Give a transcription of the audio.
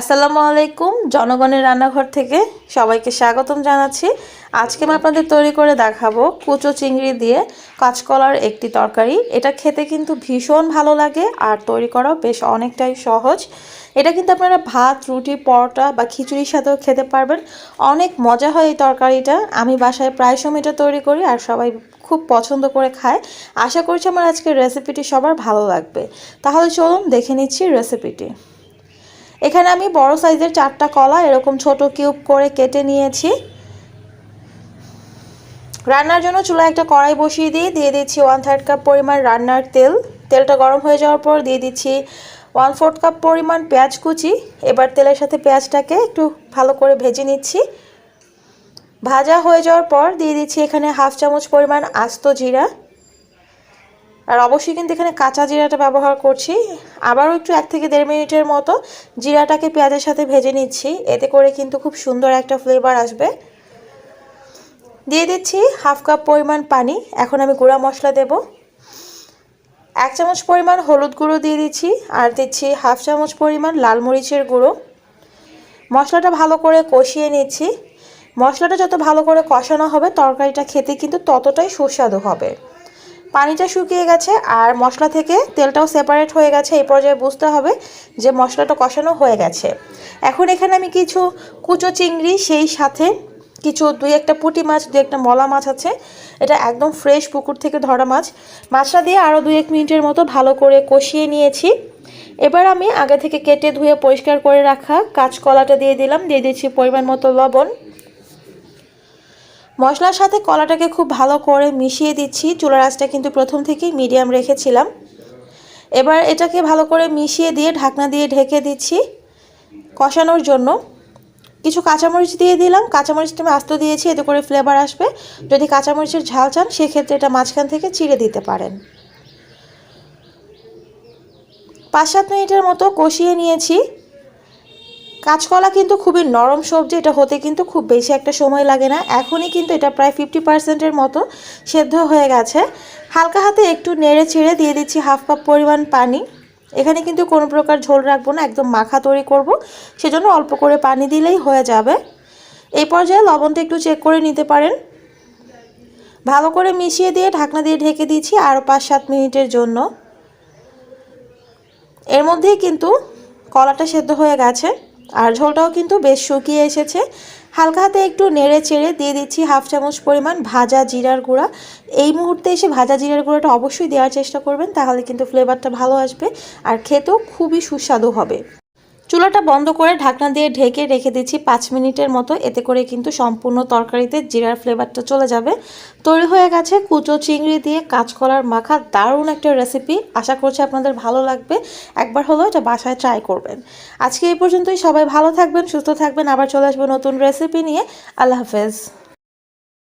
আসসালামু আলাইকুম, জনগণের রান্নাঘর থেকে সবাইকে স্বাগতম জানাচ্ছি। আজকে আমি আপনাদের তৈরি করে দেখাবো কুচো চিংড়ি দিয়ে কাঁচকলার একটি তরকারি। এটা খেতে কিন্তু ভীষণ ভালো লাগে আর তৈরি করাও বেশ অনেকটাই সহজ। এটা কিন্তু আপনারা ভাত, রুটি, পরোটা বা খিচুড়ির সাথেও খেতে পারবেন। অনেক মজা হয় এই তরকারিটা। আমি বাসায় প্রায় সময় এটা তৈরি করি আর সবাই খুব পছন্দ করে খায়। আশা করছি আমার আজকের রেসিপিটি সবার ভালো লাগবে। তাহলে চলুন দেখে নিচ্ছি রেসিপিটি এখানে আমি বড় সাইজের চারটা কলা, এরকম ছোট কিউব করে কেটে নিয়েছি। রান্নার জন্য চুলায় একটা কড়াই বসিয়ে দিয়ে দিয়ে দিচ্ছি ওয়ান থার্ড কাপ পরিমাণ রান্নার তেল। তেলটা গরম হয়ে যাওয়ার পর দিয়ে দিচ্ছি ওয়ান ফোর্থ কাপ পরিমাণ পেঁয়াজ কুচি। এবার তেলের সাথে পেঁয়াজটাকে একটু ভালো করে ভেজে নিচ্ছি। ভাজা হয়ে যাওয়ার পর দিয়ে দিচ্ছি এখানে হাফ চামচ পরিমাণ আস্ত জিরা। আর অবশ্যই কিন্তু এখানে কাঁচা জিরাটা ব্যবহার করছি। আবারও একটু এক থেকে দেড় মিনিটের মতো জিরাটাকে পেঁয়াজের সাথে ভেজে নিচ্ছি। এতে করে কিন্তু খুব সুন্দর একটা ফ্লেভার আসবে। দিয়ে দিচ্ছি হাফ কাপ পরিমাণ পানি। এখন আমি গুঁড়া মশলা দেব। এক চামচ পরিমাণ হলুদ গুঁড়ো দিয়ে দিচ্ছি আর দিচ্ছি হাফ চামচ পরিমাণ লাল মরিচের গুঁড়ো। মশলাটা ভালো করে কষিয়ে নিচ্ছি। মশলাটা যত ভালো করে কষানো হবে, তরকারিটা খেতে কিন্তু ততটাই সুস্বাদু হবে। পানিটা শুকিয়ে গেছে আর মশলা থেকে তেলটাও সেপারেট হয়ে গেছে। এই পর্যায়ে বুঝতে হবে যে মশলাটা কষানো হয়ে গেছে। এখন এখানে আমি কিছু কুচো চিংড়ি, সেই সাথে কিছু দুই একটা পুঁটি মাছ, দুই একটা মলা মাছ আছে। এটা একদম ফ্রেশ পুকুর থেকে ধরা মাছ। মাছটা দিয়ে আরও দুই এক মিনিটের মতো ভালো করে কষিয়ে নিয়েছি। এবার আমি আগে থেকে কেটে ধুয়ে পরিষ্কার করে রাখা কাঁচকলাটা দিয়ে দিলাম। দিয়ে দিচ্ছি পরিমাণ মতো লবণ। মশলার সাথে কলাটাকে খুব ভালো করে মিশিয়ে দিচ্ছি। চুলার আঁচটা কিন্তু প্রথম থেকেই মিডিয়াম রেখেছিলাম। এবার এটাকে ভালো করে মিশিয়ে দিয়ে ঢাকনা দিয়ে ঢেকে দিচ্ছি কষানোর জন্য। কিছু কাঁচামরিচ দিয়ে দিলাম। কাঁচামরিচটা আমি আস্ত দিয়েছি, এতে করে ফ্লেভার আসবে। যদি কাঁচামরিচের ঝাল চান, সেক্ষেত্রে এটা মাঝখান থেকে চিড়ে দিতে পারেন। পাঁচ সাত মিনিটের মতো কষিয়ে নিয়েছি। কাঁচকলা কিন্তু খুবই নরম সবজি, এটা হতে কিন্তু খুব বেশি একটা সময় লাগে না। এখনই কিন্তু এটা প্রায় ফিফটি পার্সেন্টের মতো সেদ্ধ হয়ে গেছে। হালকা হাতে একটু নেড়ে ছেড়ে দিয়ে দিচ্ছি হাফ কাপ পরিমাণ পানি। এখানে কিন্তু কোনো প্রকার ঝোল রাখব না, একদম মাখা তৈরি করব। সেজন্য অল্প করে পানি দিলেই হয়ে যাবে। এই পর্যায়ে লবণটা একটু চেক করে নিতে পারেন। ভালো করে মিশিয়ে দিয়ে ঢাকনা দিয়ে ঢেকে দিয়েছি আরও পাঁচ সাত মিনিটের জন্য। এর মধ্যেই কিন্তু কলাটা সেদ্ধ হয়ে গেছে। আর ঝোলটাও কিন্তু বেশ শুকিয়ে এসেছে। হালকা হাতে একটু নেড়ে চেড়ে দিয়ে দিচ্ছি হাফ চামচ পরিমাণ ভাজা জিরার গুঁড়া। এই মুহূর্তে এসে ভাজা জিরার গুঁড়াটা অবশ্যই দেওয়ার চেষ্টা করবেন, তাহলে কিন্তু ফ্লেভারটা ভালো আসবে আর খেতেও খুবই সুস্বাদু হবে। চুলাটা বন্ধ করে ঢাকনা দিয়ে ঢেকে রেখে দিচ্ছি পাঁচ মিনিটের মতো। এতে করে কিন্তু সম্পূর্ণ তরকারিতে জিরার ফ্লেভারটা চলে যাবে। তৈরি হয়ে গেছে কুচো চিংড়ি দিয়ে কাঁচকলার মাখা। দারুণ একটা রেসিপি আশা করছি আপনাদের ভালো লাগবে। একবার হলেও এটা বাসায় ট্রাই করবেন। আজকে এই পর্যন্তই। সবাই ভালো থাকবেন, সুস্থ থাকবেন। আবার চলে আসব নতুন রেসিপি নিয়ে। আল্লাহ হাফেজ।